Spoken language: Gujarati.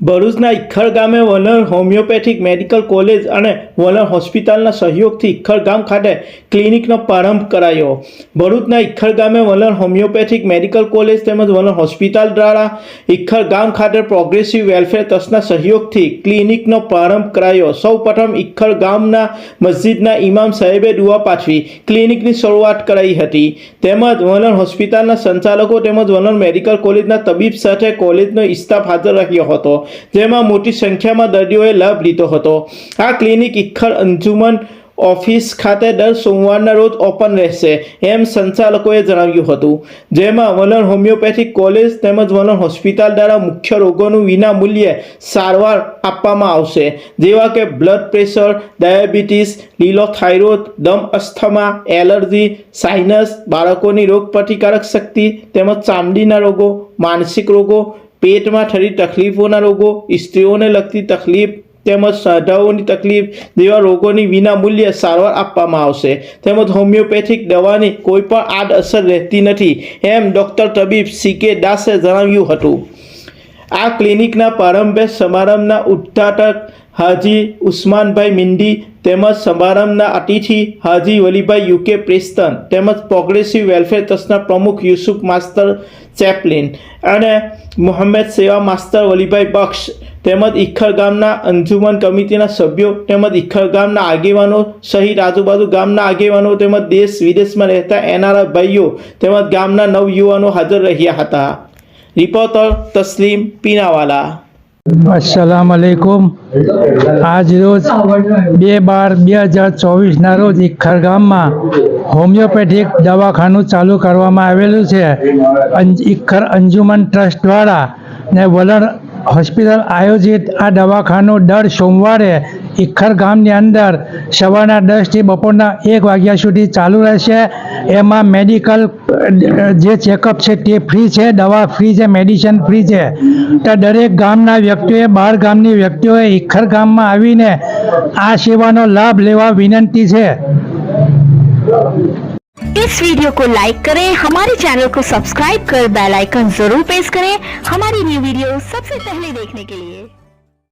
ભરૂચના ઇખ્ખર ગામે વલણ હોમિયોપેથિક મેડિકલ કોલેજ અને વલણ હોસ્પિટલના સહયોગથી ઇખ્ખર ગામ ખાતે ક્લિનિકનો પ્રારંભ કરાયો. ભરૂચના ઇખ્ખર ગામે વલણ હોમિયોપેથિક મેડિકલ કોલેજ તેમજ વલણ હોસ્પિટલ દ્વારા ઇખ્ખર ગામ ખાતે પ્રોગ્રેસિવ વેલફેર ટ્રસ્ટના સહયોગથી ક્લિનિકનો પ્રારંભ કરાયો. સૌ પ્રથમ ઇખ્ખર ગામના મસ્જિદના ઇમામ સાહેબે દુઆ પાઠવી ક્લિનિકની શરૂઆત કરાઈ હતી. તેમજ વલણ હોસ્પિટલના સંચાલકો તેમજ વલણ મેડિકલ કોલેજના તબીબ સાથે કોલેજનો ઇસ્તાફ હાજર રહ્યો હતો. જેમાં મોટી સંખ્યામાં દર્દીઓએ લાભ લીધો હતો. આ ક્લિનિક ઇખર અંજુમન ઓફિસ ખાતે દર સોમવારના રોજ ઓપન રહેશે એમ સંચાલકોએ જણાવ્યું હતું. જેમાં વલણ હોમિયોપેથિક કોલેજ તેમજ વલણ હોસ્પિટલ દ્વારા મુખ્ય રોગોનું વિના મૂલ્યે સારવાર આપવામાં આવશે, જેવા કે બ્લડ પ્રેશર, ડાયાબિટીસ લીલો થાઇરોઇડ દમ અસ્થમા, એલર્જી, સાઇનસ, બાળકોની રોગ પ્રતિકારક શક્તિ તેમજ ચામડીના રોગો, માનસિક રોગો પેટમાં થતી તકલીફોના રોગો, સ્ત્રીઓને લગતી તકલીફ તેમજ સાધાઓની તકલીફ જેવા રોગોની વિના મૂલ્યે સારવાર આપવામાં આવશે. તેમજ હોમિયોપેથિક દવાની કોઈ પણ આડઅસર રહેતી નથી એમ ડૉક્ટર તબીબ સી કે દાસે જણાવ્યું હતું. આ ક્લિનિકના પ્રારંભે સમારંભના ઉદ્ઘાટક હાજી ઉસ્માનભાઈ મિંડી તેમજ સમારંભના અતિથિ હાજી વલીભાઈ યુકે પ્રેસ્તન તેમજ પ્રોગ્રેસિવ વેલફેર ટ્રસ્ટના પ્રમુખ યુસુફ માસ્તર ચેપલિન અને મોહમ્મદ સેવા માસ્તર વલીભાઈ બક્ષ તેમજ ઇખર ગામના અંજુમન કમિટીના સભ્યો તેમજ ઇખર ગામના આગેવાનો સહિત આજુબાજુ ગામના આગેવાનો તેમજ દેશ વિદેશમાં રહેતા એનારા ભાઈઓ તેમજ ગામના નવયુવાનો હાજર રહ્યા હતા. રિપોર્ટર તસ્લીમ પીનાવાલા. અસલામ અલૈકુમ આજ રોજ બે બાર બે હજાર ચોવીસના રોજ ઇખરગામમાં હોમિયોપેથિક દવાખાનું ચાલુ કરવામાં આવેલું છે. ઇખ્ખર અંજુમન ટ્રસ્ટ દ્વારા ને વલણ હોસ્પિટલ આયોજિત આ દવાખાનું દર સોમવારે ઇખ્ખર ગામની અંદર સવારના દસથી બપોરના એક વાગ્યા સુધી ચાલુ રહેશે એમાં મેડિકલ અ, જે ચેકઅપ છે તે ફ્રી છે દવા ફ્રી છે મેડિસિન ફ્રી છે તો દરેક ગામના વ્યક્તિઓએ બહાર ગામની વ્યક્તિઓએ ઇખ્ખર ગામમાં આવીને આ સેવાનો લાભ લેવા વિનંતી છે इस वीडियो को लाइक करें हमारे चैनल को सब्सक्राइब कर बेल आइकन जरूर प्रेस करें हमारी न्यू वीडियो सबसे पहले देखने के लिए